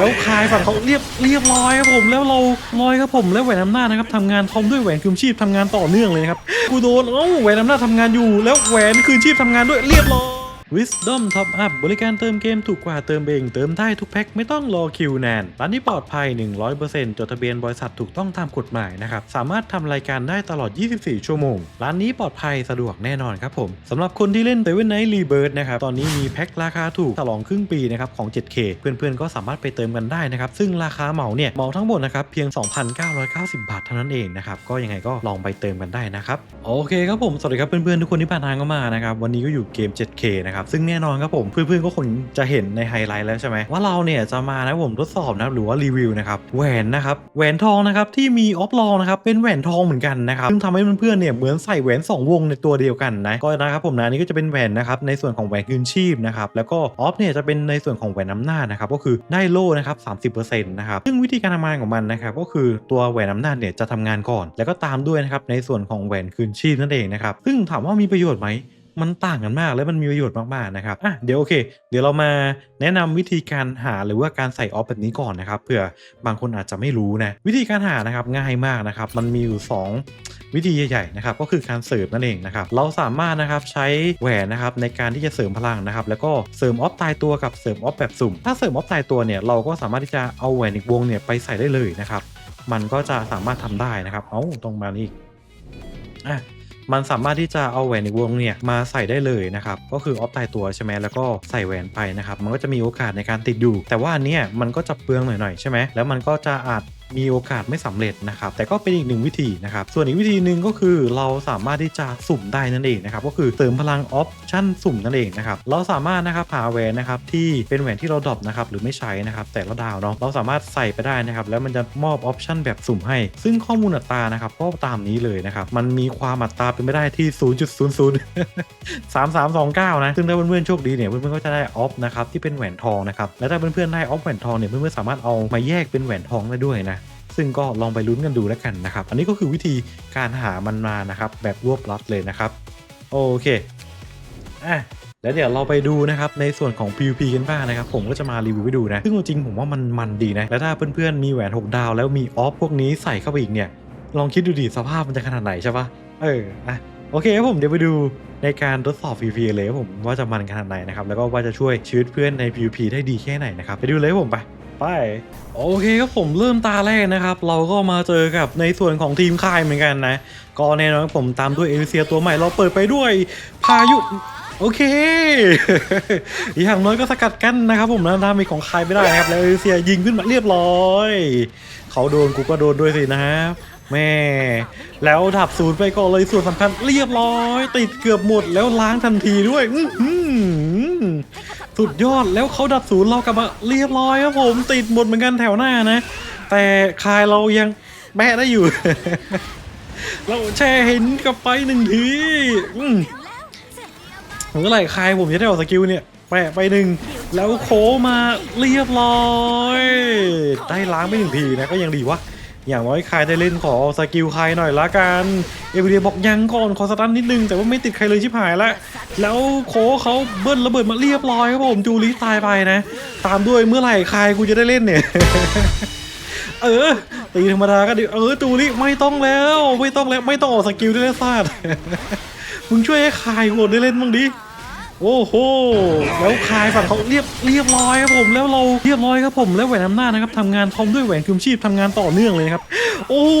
แล้วคายฝั่งเขาเรียบเรียบร้อยครับผมแล้วเราลอยครับผมแล้วแหวนอำนาจนะครับทำงานทอมด้วยแหวนคืนชีพทำงานต่อเนื่องเลยนะครับกูโดนเอ้าแหวนอำนาจทำงานอยู่ แล้วแหวนคืนชีพทำงานด้วยเรียบร้อย Wisdom Top Up บริการเติมเกมถูกกว่าเติมเองเติมได้ทุกแพ็คไม่ต้องรอคิวนานร้านนี้ปลอดภัย 100%จดทะเบียนบริษัทถูกต้องตามกฎหมายนะครับ สามารถทำรายการได้ตลอด 24 ชั่วโมง ร้านนี้ปลอดภัยสะดวกแน่นอนครับผมสำหรับคนที่เล่น Seven Night Rebirth นะครับ ตอนนี้มีแพ็คราคาถูกฉลองครึ่งปีนะครับของ 7K เพื่อนๆก็สามารถไปเติมกันได้นะครับ ซึ่งราคาเหมาเนี่ยเหมาทั้งหมดนะครับเพียง 2,990 บาทเท่านั้นเองนะครับก็ยังไงก็ลองไปเติมกันได้นะครับโอเคครับผมสวัสดีครับเพื่อนๆทุกคนที่ผ่านทางเข้ามานะครับวันนี้ก็อยู่เกม 7K นะครับซึ่งแน่นอนครับผมเพื่อนๆก็คงจะเห็นในไฮไลท์แล้วใช่ไหมว่าเราเนี่ยจะมานะผมทดสอบนะครับหรือว่ารีวิวนะครับแหวนนะครับแหวนทองนะครับที่มีออฟลองนะครับเป็นแหวนทองเหมือนกันนะครับซึ่งทำให้เพื่อนๆเนี่ยเหมือนใส่แหวนสองวงในตัวเดียวกันนะก็นะครับผมนะอันนี่ก็จะเป็นแหวนนะครับในส่วนของแหวนคืนชีพนะครับแล้วก็ออฟเนี่ยจะเป็นในส่วนของแหวนน้ำหน้าจนะครับก็คือได้โล่นะครับ30%นะครับซึ่งวิธีการทำงานของมันนะครับก็คือตัวแหวนน้ำหน้าจเนี่ยจะทำงานก่อน แล้วก็ตามด้วยนะครับในส่วนของแหวนคืนชีพนั่นเองนะครับซึ่งถามว่ามีประโยชน์ไหม มันต่างกันมากและมันมีประโยชน์มากๆนะครับอะเดี๋ยวโอเค เดี๋ยวเรามาแนะนำวิธีการหาหรือว่าการใส่ออฟแบบนี้ก่อนนะครับเผื่อบางคนอาจจะไม่รู้นะวิธีการหานะครับง่ายมากนะครับ มันมีอยู่ 2 วิธีใหญ่ๆนะครับก็คือการเสริมนั่นเองนะครับเราสามารถนะครับใช้แหวนนะครับในการที่จะเสริมพลังนะครับแล้วก็เสริมออฟตายตัวกับเสริมออฟแบบสุ่ม ถ้าเสริมออฟตายตัวเนี่ยเราก็สามารถที่จะเอาแหวนอีกวงเนี่ยไปใส่ได้เลยนะครับมันก็จะสามารถทำได้นะครับ เอ้าตรงมานี่อีกอะ มันสามารถที่จะเอาแหวนอีกวงเนี่ยมาใส่ได้เลยนะครับก็คือออฟตายตัวใช่ไหมแล้วก็ใส่แหวนไปนะครับมันก็จะมีโอกาสในการติดอยู่ แต่ว่าอันเนี้ยมันก็จะเปลืองหน่อยๆใช่ไหมแล้วมันก็จะอาจ มีโอกาสไม่สำเร็จนะครับ แต่ก็เป็นอีกหนึ่งวิธีนะครับ ส่วนอีกวิธีหนึ่งก็คือเราสามารถที่จะสุ่มได้นั่นเองนะครับ ก็คือเติมพลังออปชั่นสุ่มนั่นเองนะครับ เราสามารถนะครับหาแหวนนะครับที่เป็นแหวนที่เราดรอปนะครับหรือไม่ใช้นะครับ แต่ละดาวเนาะเราสามารถใส่ไปได้นะครับ แล้วมันจะมอบออปชั่นแบบสุ่มให้ ซึ่งข้อมูลอัตรานะครับก็ตามนี้เลยนะครับ มันมีความอัตราเป็นไปได้ที่ 0.00 3329 นะ ซึ่งถ้าเพื่อนๆโชคดีเนี่ยเพื่อนๆก็จะได้ออฟนะครับที่เป็นแหวนทองนะครับ และถ้าเพื่อนๆได้ออฟแหวนทองเนี่ยเพื่อนๆสามารถเอามาแยกเป็นแหวนทองได้ด้วยนะ ซึ่งก็ลองไปลุ้นกันดูแล้วกันนะครับ อันนี้ก็คือวิธีการหามันมานะครับ แบบรวบลัดเลยนะครับโอเคอะแล้วเดี๋ยวเราไปดูนะครับในส่วนของ PVP กันบ้างนะครับ ผมก็จะมารีวิวให้ดูนะ ซึ่งจริงๆผมว่ามันมันดีนะ แล้วถ้าเพื่อนๆมีแหวน 6 ดาว แล้วมีออฟพวกนี้ใส่เข้าไปอีกเนี่ย ลองคิดดูดิสภาพมันจะขนาดไหนใช่ปะเอออะโอเคครับผมเดี๋ยวไปดูในการทดสอบ PVP เลยครับผมว่าจะมันขนาดไหนนะครับ แล้วก็ว่าจะช่วยชีวิตเพื่อนใน PVP ได้ดีแค่ไหนนะครับ ไปดูเลยครับผมไป ไป โอเคครับผมเริ่มตาแรกนะครับ เราก็มาเจอกับในส่วนของทีมค่ายเหมือนกันนะ ก็แน่นอนผมตามด้วยเอลิเซียตัวใหม่เราเปิดไปด้วยพายุโอเค อย่างน้อยก็สกัดกั้นนะครับผมนะดามจของใครไม่ได้นะครับ แล้วเอลเซียยิงขึ้นมาเรียบร้อย เขาโดนกูก็โดนด้วยสินะแม่ แล้วดับศูนย์ไปก่อนเลยส่วนสำคัญเรียบร้อย ติดเกือบหมดแล้วล้างทันทีด้วย อื สุดยอดแล้วเขาดับศูนย์เรากลับมาเรียบร้อยครับผมติดหมดเหมือนกันแถวหน้านะ แต่คายเรายังแม่ได้อยู่ เราแช่เห็นกลับไปหนึ่งทีอืมเมื่อไหร่คายผมจะได้ออกสกิลเนี่ยแปะไปหนึ่งแล้วโคมาเรียบร้อย ได้ล้างไปหนึ่งทีนะก็ยังดีวะ อย่างน้อยคายได้เล่นขอสกิลคายหน่อยละกัน เอเวเรียบอกยังก่อนขอสตันนิดนึง แต่ว่าไม่ติดใครเลยชิบหายละ แล้วโคเขาเบิ้ลระเบิดมาเรียบร้อยครับผมจูริตายไปนะ ตามด้วยเมื่อไหร่คายกูจะได้เล่นเนี่ย เออตีธรรมดาก็ดีเออจูริไม่ต้องแล้ว ไม่ต้องแล้วไม่ต้องออกสกิลด้วยนะซาดมึงช่วยให้คายโหดได้เล่นบ้างดิ โอ้โห แล้วคายฝั่งเขาเรียบเรียบร้อยครับผม แล้วเราเรียบร้อยครับผม แล้วแหวนอำนาจนะครับทำงานทอมด้วยแหวนคืนชีพทำงานต่อเนื่องเลยนะครับ โอ้โห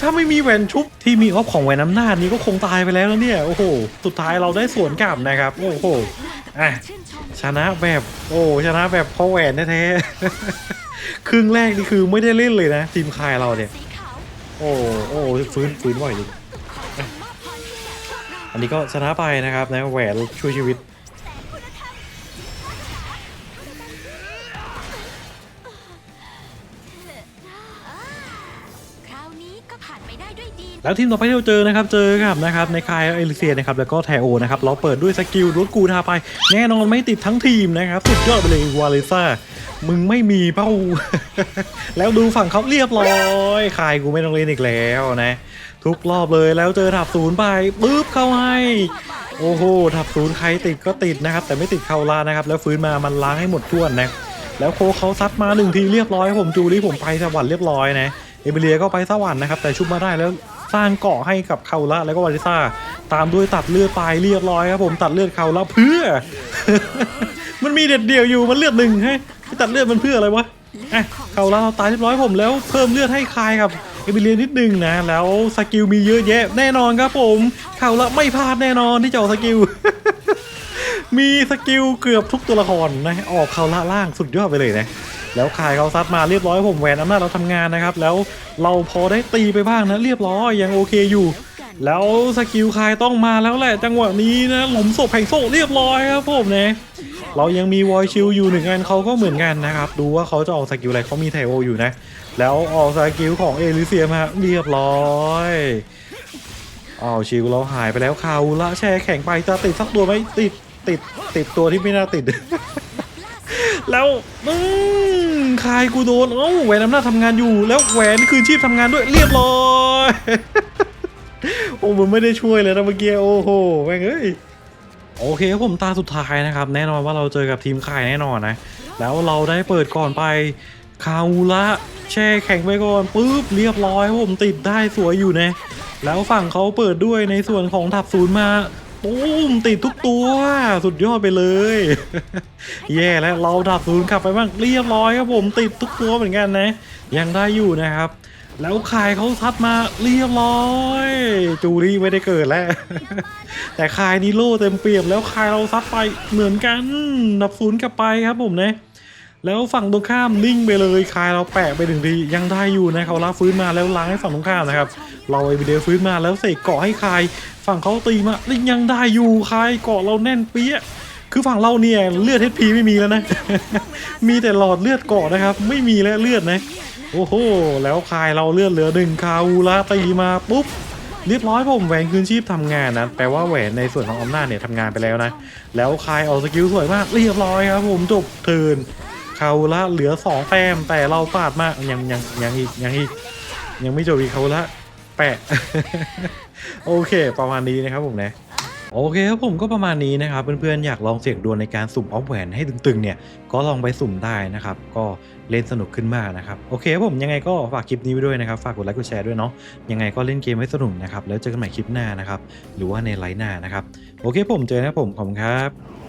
ถ้าไม่มีแหวนชุบที่มีออฟของแหวนอำนาจนี้ก็คงตายไปแล้วเนี่ย โอ้โห สุดท้ายเราได้สวนกลับนะครับ โอ้โห อะ ชนะแบบ โอ้ชนะแบบเพราแหวนแท้ๆ ครึ่งแรกนี่คือไม่ได้เล่นเลยนะ ทีมคายเราเนี่ย โอ้โอ้ฟื้นฟื้นบ่อยดิ อันนี้ก็ชนะไปนะครับนะแหวนช่วยชีวิต แล้วทีมต่อไปที่เราเจอนะครับ เจอกับนะครับในคายเอลิเซียนะครับแล้วก็แทโอนะครับเราเปิดด้วยสกิลรถกูทาไป แน่นอนไม่ติดทั้งทีมนะครับ สุดยอดไปเลยวาเลซ่ามึงไม่มีเป้า แล้วดูฝั่งเขาเรียบร้อยคายกูไม่ต้องเล่นอีกแล้วนะ ทุกรอบเลยแล้วเจอถับศูนย์ไปปุ๊บเข้าให้โอ้โหถับศูนย์ใครติดก็ติดนะครับ แต่ไม่ติดเข้าลานะครับ แล้วฟื้นมามันล้างให้หมดท้วนนะแล้วโคเขาซัดมาหนึ่งทีเรียบร้อยผมจูรี่ผมไปสวรรค์เรียบร้อยนะเอเบเรียก็ไปสวรรค์นะครับแต่ชุบมาได้แล้วสร้างเกาะให้กับคาละแล้วก็วาริซ่าตามด้วยตัดเลือดไปเรียบร้อยครับผมตัดเลือดคาละเพื่อ มันมีเด็ดเดียวอยู่มันเลือดหนึ่งให้ตัดเลือดมันเพื่ออะไรวะอะคาละเราตายเรียบร้อยผมแล้วเพิ่มเลือดให้คายกับ เอเบเรียนนิดนึงนะ แล้วสกิลมีเยอะแยะแน่นอนครับผมคาละไม่พลาดแน่นอนที่จะออกสกิล มีสกิลเกือบทุกตัวละครนะออกเขาละล่างสุดยอดไปเลยนะแล้วคายเขาซัดมาเรียบร้อยผมแหวนอำนาจเราทำงานนะครับ แล้วเราพอได้ตีไปบ้างนะเรียบร้อยยังโอเคอยู่ แล้วสกิลคายต้องมาแล้วแหละจังหวะนี้นะหลุมศพแห่งโซ่เรียบร้อยครับผมเนะ เรายังมีวอยชิลอยู่หนึ่งอันเขาก็เหมือนกันนะครับ ดูว่าเขาจะออกสกิลอะไรเขามีไทโออยู่นะ แล้วออกสกิลของเอลิเซียมาเรียบร้อยอ้าวชิลเราหายไปแล้วคาละแช่แข็งไปจะติดสักตัวไหมติดติดติดตัวที่ไม่น่าติด แล้วอืมคายกูโดนเอ้าแหวนอำนาจทำงานอยู่แล้วแหวนคืนชีพทำงานด้วยเรียบร้อย โอ้มันไม่ได้ช่วยเลยนะเมื่อกี้โอ้โหแม่งเอ้ย โอเคครับผมตาสุดท้ายนะครับ แน่นอนว่าเราเจอกับทีมค่ายแน่นอนนะ แล้วเราได้เปิดก่อนไปคาอูละแช่แข็งไปก่อนปุ๊บเรียบร้อยผมติดได้สวยอยู่นะ แล้วฝั่งเขาเปิดด้วยในส่วนของถับศูนย์มาปุ้มติดทุกตัวสุดยอดไปเลย แย่แล้วเราดับศูนย์ขับไปบ้างเรียบร้อยครับผมติดทุกตัวเหมือนกันนะ ยังได้อยู่นะครับ แล้วคายเขาซัดมาเรียบร้อย จูรี่ไม่ได้เกิดแล้ว แต่คายนี่โล่เต็มเปี่ยมแล้วคายเราซัดไปเหมือนกันดับศูนย์กลับไปครับผมนะแล้วฝั่งตรงข้ามนิ่งไปเลยคายเราแปะไปถึงทียังได้อยู่นะเขาลาฟื้นมาแล้วล้างให้ฝั่งตรงข้ามนะครับ เราไอวิดีโอฟื้นมาแล้วเสกเกาะให้คาย ฝั่งเขาตีมาแล้วยังได้อยู่คายเกาะเราแน่นเปี้ยคือฝั่งเราเนี่ยเลือดเทพีไม่มีแล้วนะ มีแต่หลอดเลือดเกาะนะครับ ไม่มีแล้วเลือดนะ โอ้โห แล้วคายเราเลือดเหลือหนึ่งคาอูละตีมาปุ๊บ เรียบร้อยผมแหวนคืนชีพทำงานนะ แปลว่าแหวนในส่วนของอำนาจเนี่ยทำงานไปแล้วนะ แล้วคายเอาสกิลสวยมาก เรียบร้อยครับผมจบเทินคาอูละเหลือสองแต้มแต่เราปาดมากยังยังยังอีกยังอีกยังไม่จบอีกคาอูละแปะโอเค ประมาณนี้นะครับผมนะ โอเคครับผมก็ประมาณนี้นะครับเพื่อนๆอยากลองเสี่ยงดวงในการสุ่มออฟแหวนให้ตึงๆเนี่ยก็ลองไปสุ่มได้นะครับก็เล่นสนุกขึ้นมากนะครับโอเคครับผมยังไงก็ฝากคลิปนี้ไว้ด้วยนะครับฝากกดไลค์กดแชร์ด้วยเนาะยังไงก็เล่นเกมให้สนุกนะครับแล้วเจอกันใหม่คลิปหน้านะครับหรือว่าในไลน์หน้านะครับโอเคผมเจอนะผมขอบคุณครับ